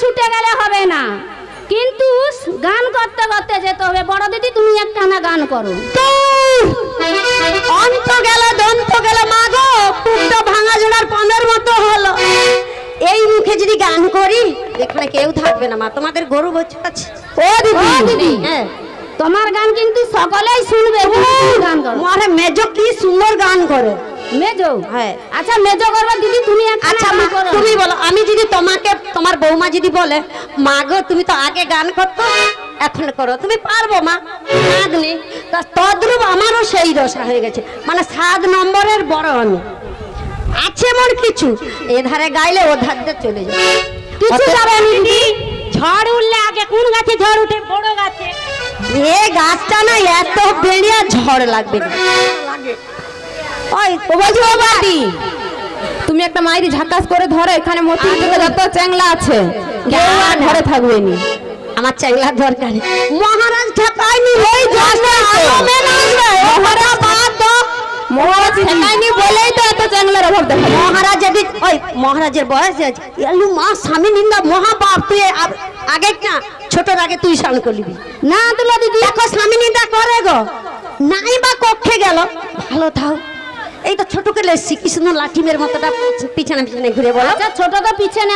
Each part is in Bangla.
ছুটে গেলে হবে না। কিন্তু গান করতে করতে যেতে হবে। বড় দিদি তুমি একটা না গান করো। অন্ত গেল দন্ত গেল মা গো পুট্টো ভাঙা জোড়ার পনেরো মতো হলো। এই মুখে যদি গান করি এখানে কেউ থাকবে না মা তোমাদের গরু বছর আছে। ও দিদি। দিদি হ্যাঁ। তোমার গান কিন্তু সকলেই শুনবে গান করো। মারে মেজো কি সুন্দর গান করে। মেজো? হ্যাঁ। আচ্ছা মেজো করবে দিদি তুমি আচ্ছা তুমি বলো আমি যদি তোমাকে তোমার বৌমা যদি বলে মা গো তুমি তো আগে গান করতো এখন করো। তুমি পারব মা। সাদ নেই। তা তদ্রূপ আমারও সেই দশা হয়ে গেছে। মানে সাত নম্বরের বড় আমি আছে মোর কিছু এধারে গাইলে ও ধার চলে যাবে কিছু যাবে দিদি। ঝড় উঠলে আগে কোন গাছে ঝড় উঠে? বড় গাছে। এ গাছটা না এত বেড়িয়া ঝড় লাগবে না। ওই ও বলছি ও বাদি তুমি একটা মাইরি ঝাকাস করে ধরো এখানে মতির দিকে যত চ্যাংলা আছে। কেউ আর ঘরে থাকবে নি। আমার দরকার মহারাজ ঠেকায়নি। ওই জন্য আলমে নাচবে মহারাজ বাদ মহারাজ ঠেকায়নি বলেই তো এত চ্যাংলার অভাব দেখা মহারাজ যদি ওই মহারাজের বয়স আছে। এলু মা স্বামী নিন্দা তুই আগে না ছোটর আগে তুই স্নান করবি না দুলা দিদি দেখো স্বামী নিন্দা করে গো। নাই বা কক্ষে গেল। ভালো থাও এই তো ছোট করে এসছি কি সুন্দর লাঠিমের মতোটা পিছনে পিছনে ঘুরে বলো। আচ্ছা ছোট তো পিছনে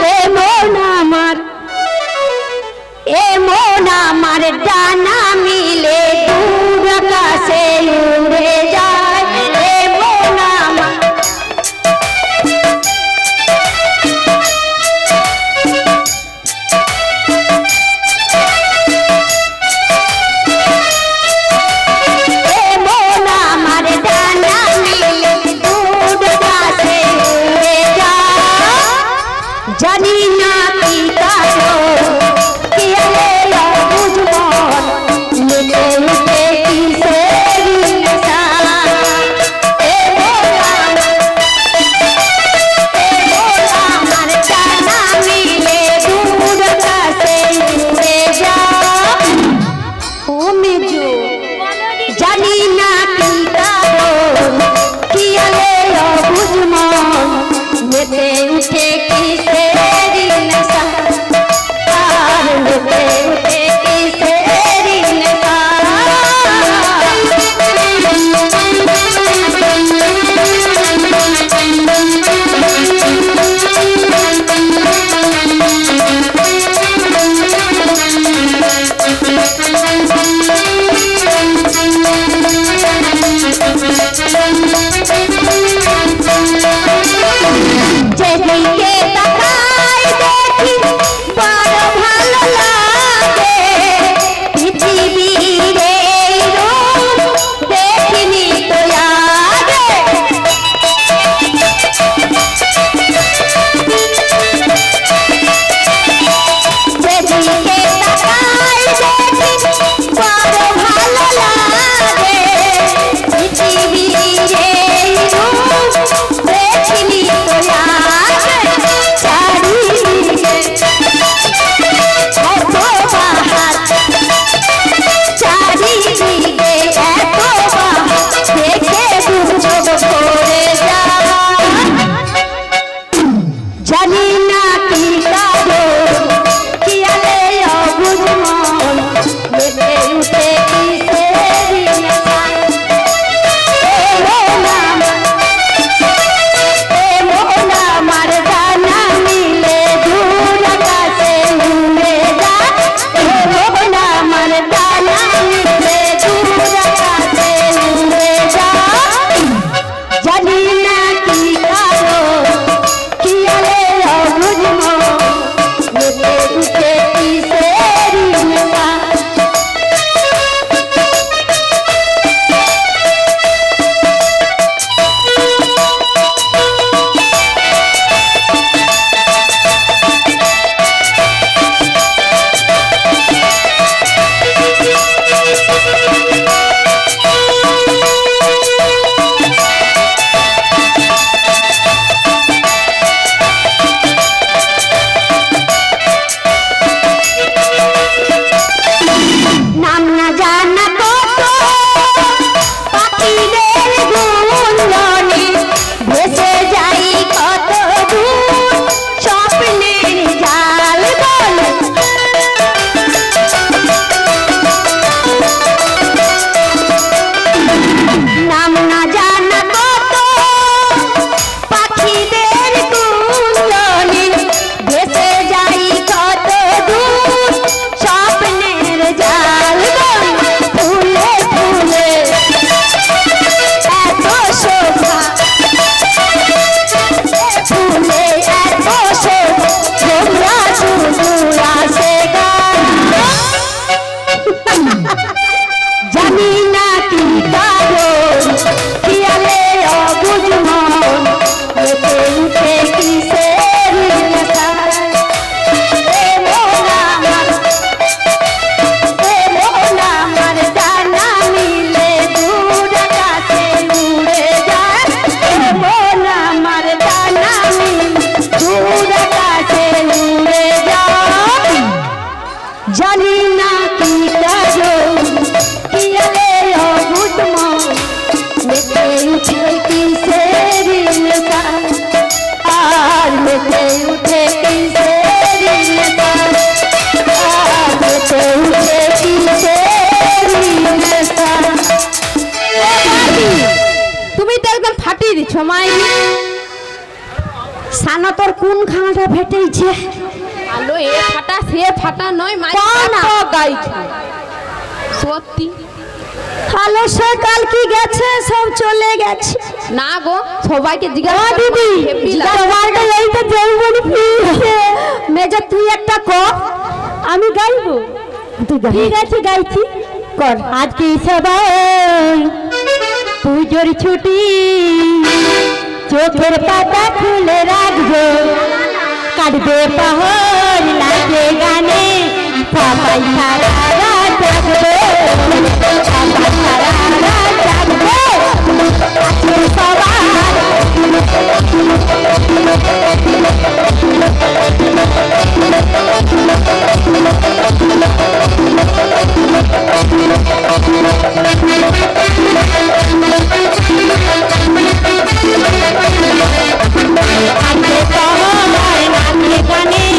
খানাটা ফেটেইছে। আলো এ ফাটা সে ফাটা নয়। কত গাইছে। সত্যি। হ্যালো সকাল কি গেছে? সব চলে গেছে। না গো সবাইকে জিজ্ঞাসা দিদি। তোমারটা এইটা জলমনি মেজর তুই একটা কর। আমি গাইবো। তুই ঠিক আছে গাইছি। কর। আজকে সবাই পুজোর ছুটি। চোখের পাতা খুলে রাখব। কাটবে পাহর নাচে গানে। সবাই সারা রাত জাগবে। সবাই সারা রাত সবাই আজকে সবাই তোমায় গানে সবাই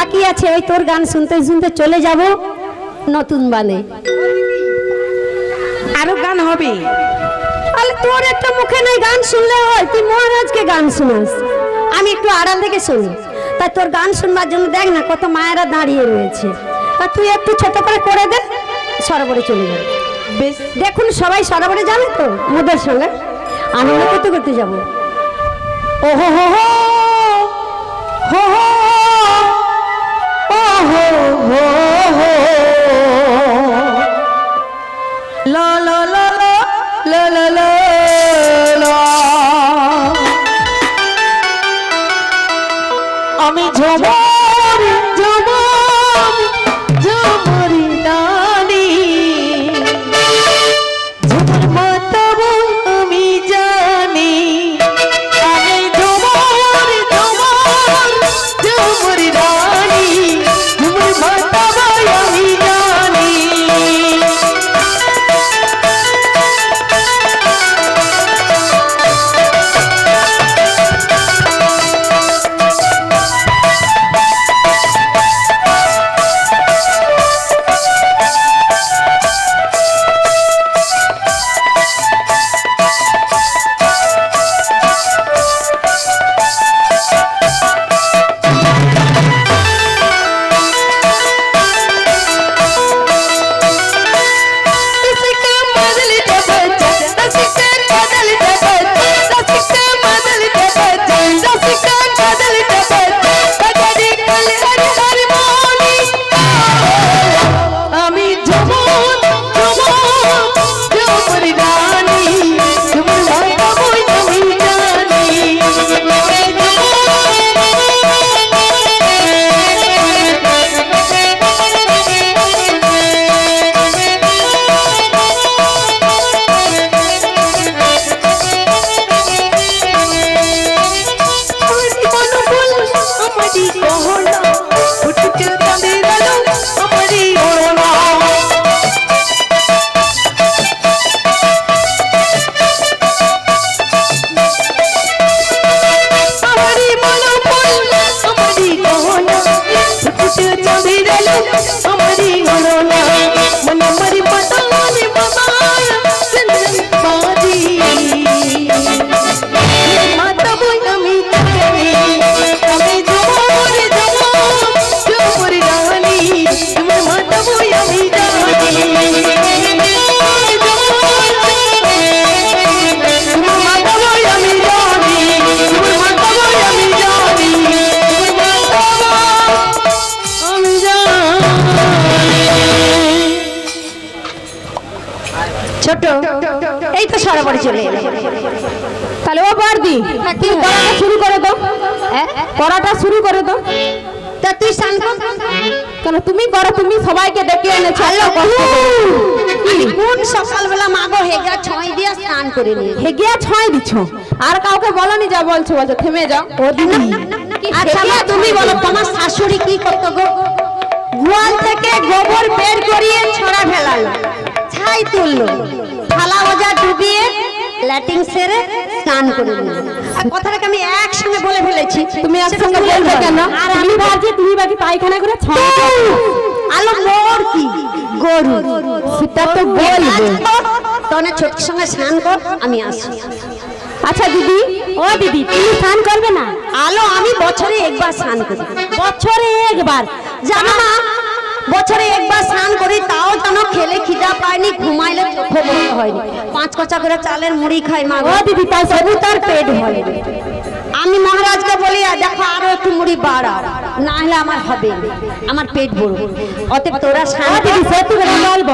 বাকি আছে ওই তোর গান শুনতে শুনতে চলে যাব নতুন বানে। আরও গান হবে। আরে তোর একটা মুখে নেই গান শুনলে হয় তুই মহারাজকে গান শোনাস। আমি একটু আড়াল থেকে শুনি। তা তোর গান শুনবার জন্য দেখ না কত মায়েরা দাঁড়িয়ে রয়েছে। তা তুই একটু ছোট করে করে দে সরোবরে চলে যাবে। বেশ। দেখুন সবাই সরোবরে যাবে তো মোদের সঙ্গে? আনন্দ করতে করতে যাব। ও হো হো হো হো! লা লা লা লা লা আমি ঝমর আমি কোন সকালবেলা মাগো হেগা ছয় দিয়ে স্নান করে নিয়ে হেগিয়া ছয় দিচ্ছ আর কাউকে বলনি যা বলছো বলছো থেমে যাও। ও দিদি আচ্ছা মা তুমি বলো তোমার শাশুড়ি কি করতো গো? গোয়াল থেকে গোবর বের করিয়ে ছড়া ফেলালো। ছাই তুললো। থালা ওজা ডুবিয়ে ল্যাটিং সেরে স্নান করে কথাটাকে আমি একসঙ্গে বলে ফেলেছি। তুমি একসঙ্গে বলবে কেন? আর আমি ভাবছি তুমি বাকি পায়খানা করে ছড়া আলো মোর কি? গরু। সেটা তো বলবে। তনে ছোটর সঙ্গে স্নান কর আমি আসি। আচ্ছা দিদি। ও দিদি তুমি স্নান করবে না? আলো আমি বছরে একবার স্নান করি। বছরে একবার? জানো না বছরে একবার স্নান করি তাও যেন খেলে খিদা পায়নি ঘুমাইলে চোখে বন্ধ হয়নি। পাঁচ কচা করে চালের মুড়ি খাই মা ও দিদি তাই সবু তার পেট ভরে। আমি মহারাজকে বলি দেখো আরও একটু মুড়ি বাড়া না হলে আমার হবে। আমার পেট বড় অতএব তোরা স্নান দিদি সেতু বলব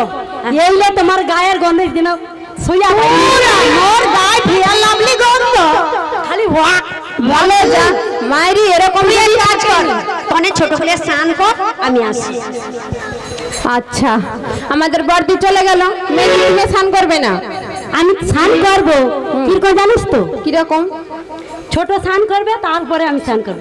এইলে তোমার গায়ের গন্ধের দিন সইয়া মোর গায়ে ফিয়া লাভলি গন্ধ। খালি ওয়াক বলে যা। মায়েরই এরকম কাজ কর। তনে ছোট হলে স্নান কর আমি আসি। আচ্ছা আমাদের বর্দি চলে গেল। মেয়ে তুমি স্নান করবে না। আমি স্নান করব। কীরকম জানিস তো? কীরকম? ছোট স্নান করবে তারপরে আমি স্নান করব।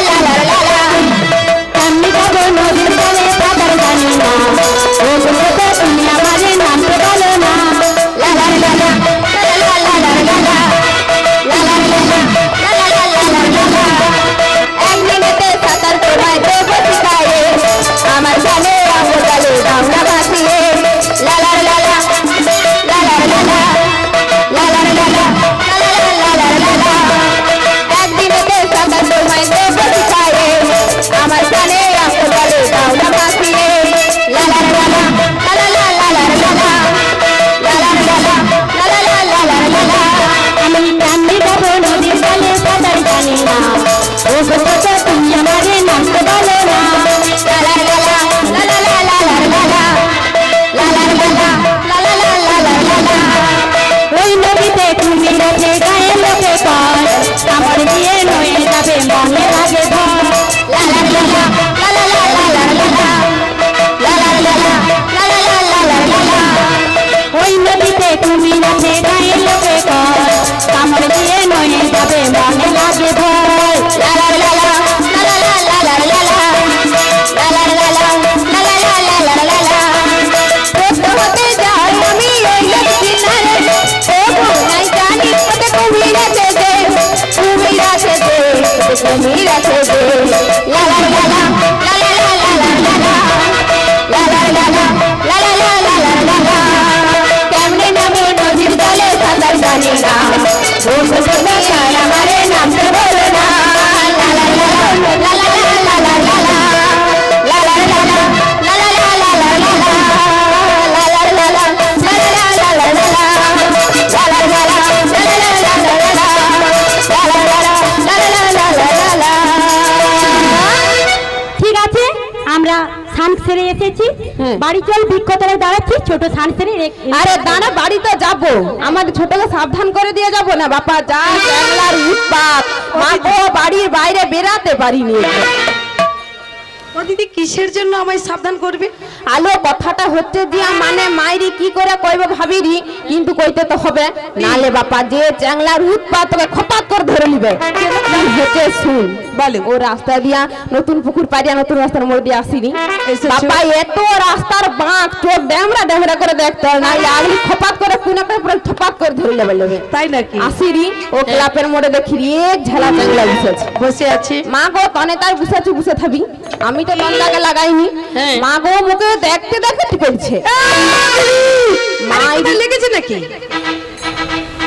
Vamos a hacer la cara, Marena, বাড়ি চল বৃক্ষতলায় দাঁড়াচ্ছি ছোট সান সেরে রে- আরে দাঁড়া বাড়িতে যাব। আমার ছোটকে সাবধান করে দিয়ে যাব না বাপা। যা চ্যাংলার উৎপাত। মা বাড়ির বাইরে বেরাতে পারিনি। ও দিদি কিসের জন্য আমায় সাবধান করবে? আলো কথাটা হচ্ছে দিয়া মানে মাইরি কি করে কইবে ভাবিরি? কিন্তু কইতে তো হবে নালে বাপা যে চ্যাংলার উৎপাত তোকে খপাত করে ধরে নিবে। হচ্ছে শুন বলে ও রাস্তা দিয়া নতুন পুকুর পাড়িয়া নতুন রাস্তার মোড় দিয়ে আসিনি। বাপা এত রাস্তার বাঁক চোখ ড্যামরা ড্যামরা করে দেখতে হয় নাইলে আগলি খপাত করে কোন একটা পুরো থপাত করে ধরে নেবে লোকে তাই নাকি? আসিরি ও ক্লাবের মোড়ে দেখি রে এক ঝালা চ্যাংলা বসেছে বসে আছি। মা গো তনে তার বুঝাচ্ছি বুঝে থাবি। আমি তো নন্দাকে লাগাইনি। হ্যাঁ। মা গো মুখে দেখতে দেখতে টিপেছে মাইদি লেগেছে নাকি?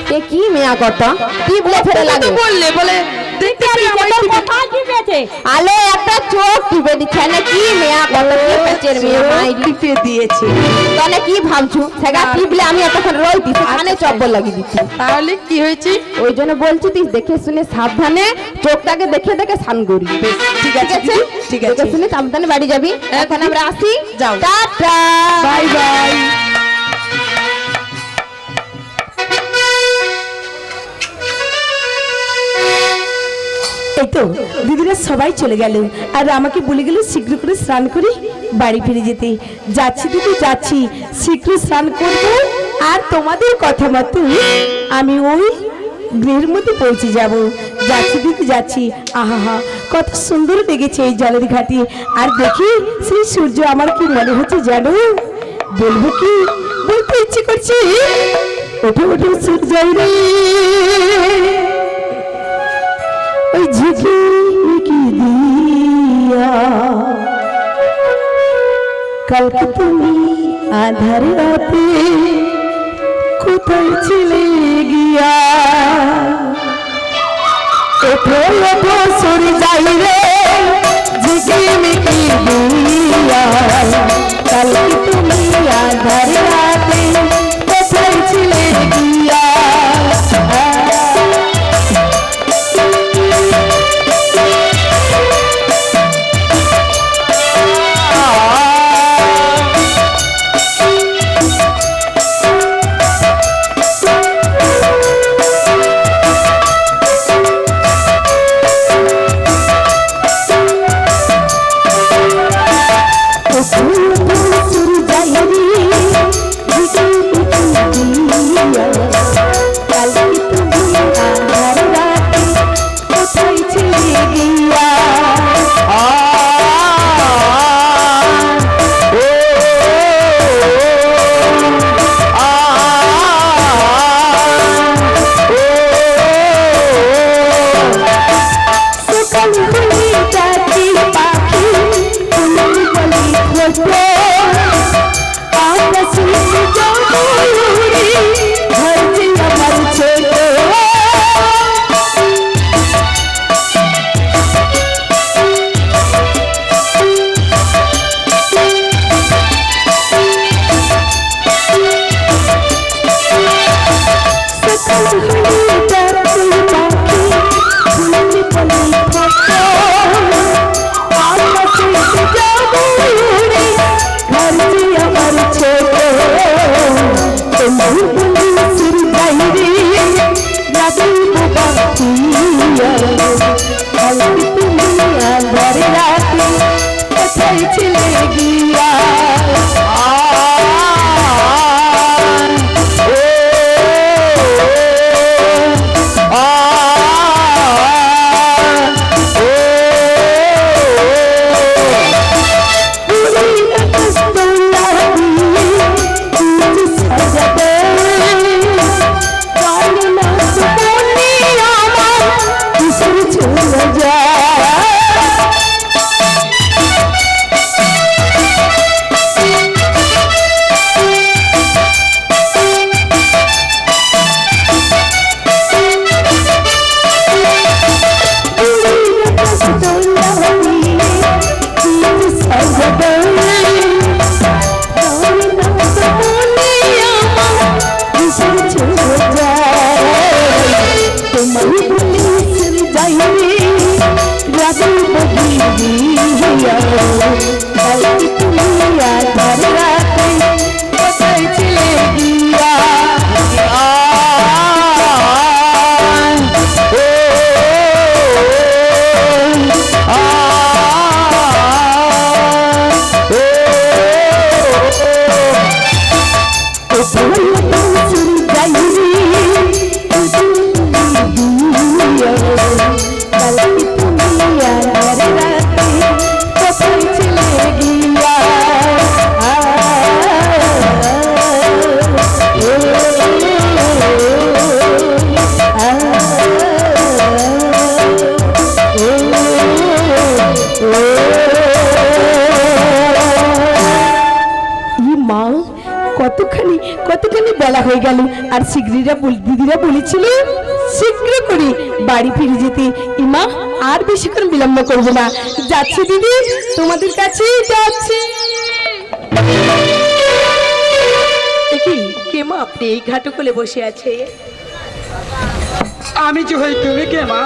কে কি মেয়া কথা? কি ফেরে ফেলে লাগে? বললে বলে দেখতে আলো টিপে কি মেয়া কথা? কি পেচের মেয়া মাই টিপে দিয়েছে। তাহলে কি ভাবছ? সেগা টিপলে আমি এতক্ষণ রইতি সেখানে চপ্পল লাগিয়ে দিচ্ছি। তাহলে কি হয়েছে? ওই জন্য বলছি তুই দেখে শুনে সাবধানে চোখটাকে দেখে দেখে স্নান করি। ঠিক আছে ঠিক আছে? শুনে সাবধানে বাড়ি যাবি। এখন আমরা আসি। যাও। টাটা! Bye bye. এই তো দিদিরা সবাই চলে গেল। আর আমাকে বলে গেল শীঘ্র করে স্নান করে বাড়ি ফিরে যেতে। যাচ্ছি দিদি, যাচ্ছি। শীঘ্র স্নান করব আর তোমাদের কথা মতো আমি ওই গৃহের মধ্যে পৌঁছে যাব। যাচ্ছি দিদি, যাচ্ছি। আহা কত সুন্দর লেগেছে এই জলের ঘাটে। আর দেখি সেই সূর্য আমার কি মনে হচ্ছে জানো বলব কি? বলতে ইচ্ছে করছে, ওঠো ওঠো সূর্য রে। ঝিঝিমিকি দিয়া কালকে তুমি আধার রাতে কোথায় ছিলে গিয়া ওঠো ওঠো সরে যাই রে ঝিঝিমিকি দিয়া কালকে তুমি আধার রাতে কোথায় ছিলে গিয়া? ছিলে গিয়া শিগগিরা দিদিরা বলেছিল শীঘ্র করে বাড়ি ফিরে যেতে। ইমা আর বেশিক্ষণ বিলম্ব করব না। যাচ্ছে দিদি তোমাদের কাছে যাচ্ছে। দেখি কে মা আপনি এই ঘাটকলে বসে আছে? আমি যে হই তুমি কে মা?